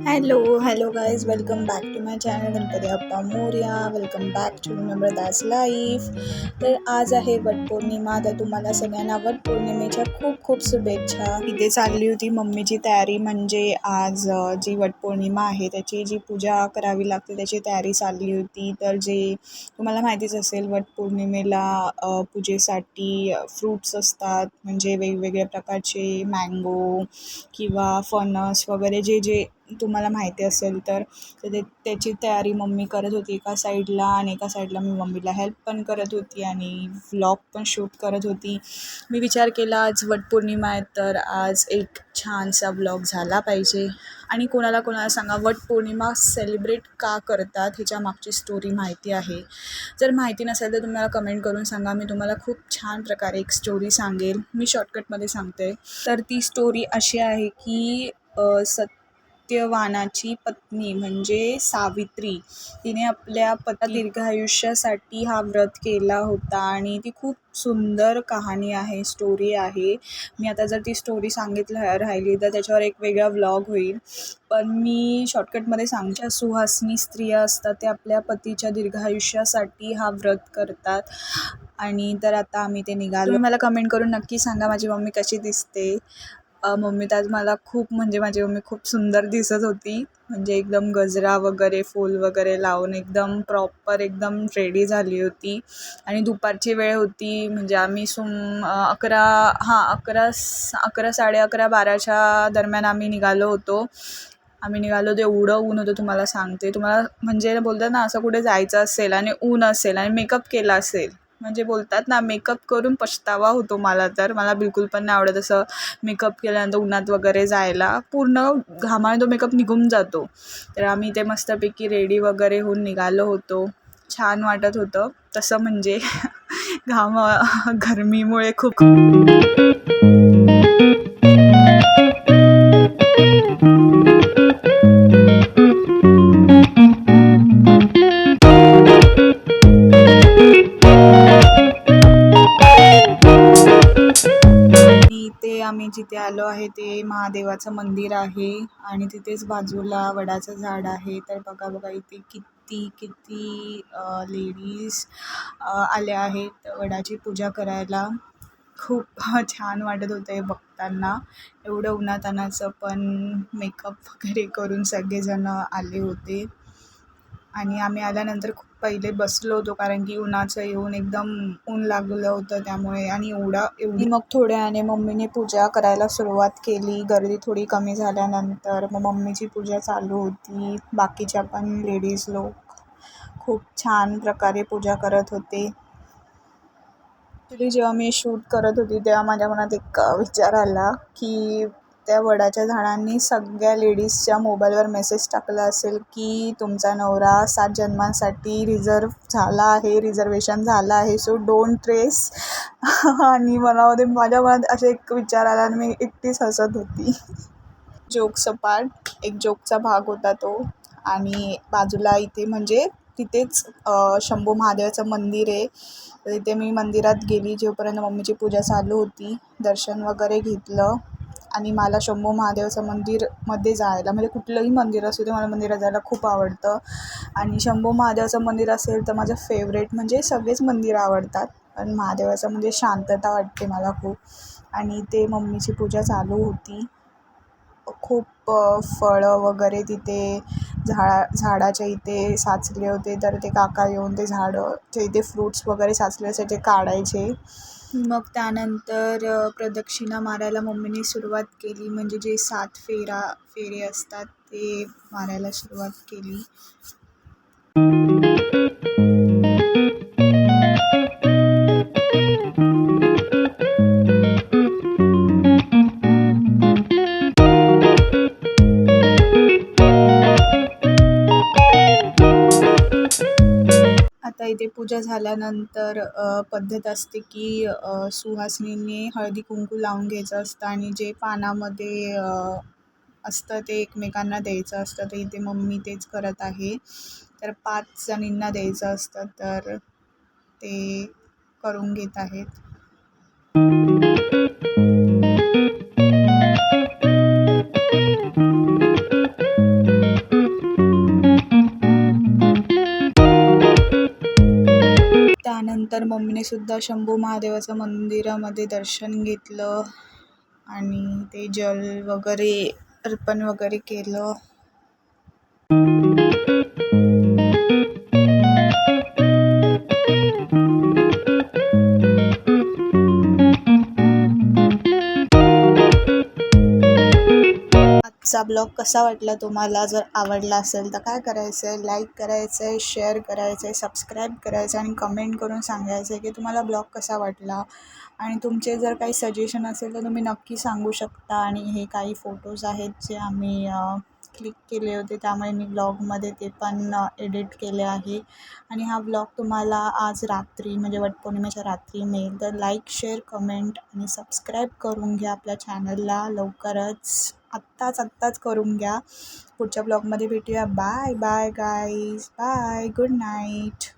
Hello hello guys welcome back to my channel Ganpati Bappa Morya welcome back to Namrata's life तर आज आहे वटपौर्णिमा तर तुम्हाला सगळ्यांना वटपौर्णिमेच्या खूप खूप शुभेच्छा. इथे चालली होती मम्मीची तयारी म्हणजे आज जी वटपौर्णिमा आहे त्याची जी पूजा करावी लागते त्याची तयारी चालली होती. तर जे तुम्हाला माहितीच असेल वटपौर्णिमेला पूजेसाठी फ्रूट्स असतात म्हणजे वेगवेगळ्या प्रकारचे मँगो किंवा फणस वगैरे जे जे तुम्हाला माहिती असेल तर ते त्याची तयारी मम्मी करत होती एका साईडला आणि एका साईडला मी मम्मीला हेल्प पण करत होती आणि व्लॉग पण शूट करत होती. मी विचार केला आज वटपौर्णिमा आहे तर आज एक छानसा व्लॉग झाला पाहिजे. आणि कोणाला कोणाला सांगा वटपौर्णिमा सेलिब्रेट का करतात ह्याच्या मागची स्टोरी माहिती आहे. जर माहिती नसेल तर तुम्हाला कमेंट करून सांगा मी तुम्हाला खूप छान प्रकारे एक स्टोरी सांगेल. मी शॉर्टकटमध्ये सांगते. तर ती स्टोरी अशी आहे की सत सत्यवानाची पत्नी म्हणजे सावित्री. तिने आपल्या पता दीर्घायुष्यासाठी हा व्रत केला होता आणि ती खूप सुंदर कहाणी आहे स्टोरी आहे. मी आता जर ती स्टोरी सांगितलं राहिली तर त्याच्यावर एक वेगळा व्लॉग होईल. पण मी शॉर्टकटमध्ये सांगच्या सुहासनी स्त्रिया असतात ते आपल्या पतीच्या दीर्घायुष्यासाठी हा व्रत करतात. आणि तर आता आम्ही ते निघालो. तुम्ही मला कमेंट करून नक्की सांगा माझी मम्मी कशी दिसते. मम्मी तर आज मला खूप म्हणजे माझी मम्मी खूप सुंदर दिसत होती. म्हणजे एकदम गजरा वगैरे फूल वगैरे लावून एकदम प्रॉपर एकदम रेडी झाली होती. आणि दुपारची वेळ होती म्हणजे आम्ही सुम अकरा हां अकरा अकरा साडे अकरा बाराच्या दरम्यान आम्ही निघालो होतो. आम्ही निघालो ते एवढं ऊन होतं तुम्हाला सांगते. तुम्हाला म्हणजे बोलतात ना असं कुठे जायचं असेल आणि ऊन असेल आणि मेकअप केला असेल म्हणजे बोलतात ना मेकअप करून पछतावा होतो मला तर. मला बिलकुल पण नाही आवडत असं मेकअप केल्यानंतर उन्हात वगैरे जायला. पूर्ण घामाने तो मेकअप निघून जातो. तर आम्ही ते मस्तपैकी रेडी वगैरे होऊन निघालो होतो. छान वाटत होतं. तसं म्हणजे घाम गरमीमुळे खूप जिथे आलो आहे ते महादेवाचं मंदिर आहे आणि तिथेच बाजूला वडाचं झाड आहे. तर बघा बघा इथे किती किती लेडीज आल्या आहेत वडाची पूजा करायला. खूप छान वाटत होतं हे बघताना. एवढं उन्हातान्हाचं पण मेकअप वगैरे करून सगळेजण आले होते. आणि आम्ही आल्यानंतर खूप पहिले बसलो होतो कारण की उन्हाचं येऊन एकदम ऊन लागलं होतं त्यामुळे आणि एवढा एवढी मग थोड्याने मम्मीने पूजा करायला सुरुवात केली. गर्दी थोडी कमी झाल्यानंतर मग मम्मीची पूजा चालू होती. बाकीच्या पण लेडीज लोक खूप छान प्रकारे पूजा करत होते. ॲक्च्युली जेव्हा मी शूट करत होती तेव्हा माझ्या मनात एक विचार आला की त्या वडाच्या झाडांनी सगळ्या लेडीजच्या मोबाईलवर मेसेज टाकला असेल की तुमचा नवरा सात जन्मांसाठी रिझर्व झाला आहे रिझर्वेशन झालं आहे. सो डोंट ट्रेस आणि मनामध्ये माझ्या मनात असे एक विचार आला आणि मी एकटीच हसत होती. जोक्स पार्ट एक जोकचा भाग होता तो. आणि बाजूला इथे म्हणजे तिथेच शंभू महादेवाचं मंदिर आहे. तिथे मी मंदिरात गेली जोपर्यंत मम्मीची पूजा चालू होती दर्शन वगैरे घेतलं. आणि मला शंभू महादेवचं मंदिरमध्ये जायला म्हणजे कुठलंही मंदिर असू दे मला मंदिरात जायला खूप आवडतं. आणि शंभू महादेवाचं मंदिर असेल तर माझं फेवरेट म्हणजे सगळेच मंदिरं आवडतात. पण महादेवाचं म्हणजे शांतता वाटते मला खूप. आणि ते मम्मीची पूजा चालू होती. खूप फळं वगैरे तिथे झाडा झाडाच्या इथे साचले होते. तर ते काका येऊन ते झाडं ते इथे फ्रूट्स वगैरे साचले असे ते काढायचे. मग त्यानंतर प्रदक्षिणा मारायला मम्मीने सुरुवात केली. म्हणजे जे सात फेरा फेरे असतात ते मारायला सुरुवात केली. आता इथे पूजा झाल्यानंतर पद्धत असते की अ, हळदी कुंकू लावून घ्यायचं असतं आणि जे पानामध्ये असतं ते एकमेकांना द्यायचं असतं. तर इथे मम्मी तेच करत आहे. तर पाच जणींना द्यायचं असतं तर ते करून घेत आहेत. नंतर मम्मीने सुद्धा शंभू महादेवाचं मंदिरामध्ये दर्शन घेतलं आणि ते जल वगैरे अर्पण वगैरे केलं. आजचा ब्लॉग कसा वाटला तुम्हाला? जर आवडला असेल तर काय करायचं आहे लाईक करायचं आहे शेअर करायचं आहे सबस्क्राईब करायचं आहे आणि कमेंट करून सांगायचं आहे की तुम्हाला ब्लॉग कसा वाटला? आणि तुमचे जर काही सजेशन असेल तर तुम्ही नक्की सांगू शकता. आणि हे काही फोटोज आहेत जे आम्ही क्लिक केले होते. त्यामुळे मी ब्लॉगमध्ये ते पण एडिट केले आहे. आणि हा ब्लॉग तुम्हाला आज रात्री म्हणजे वटपौर्णिमेच्या रात्री मिळेल. तर लाईक शेअर कमेंट आणि सबस्क्राईब करून घ्या आपल्या चॅनलला लवकरच आत्ताच आत्ताच करून घ्या. पुढच्या ब्लॉगमध्ये भेटूया. Bye bye guys bye good night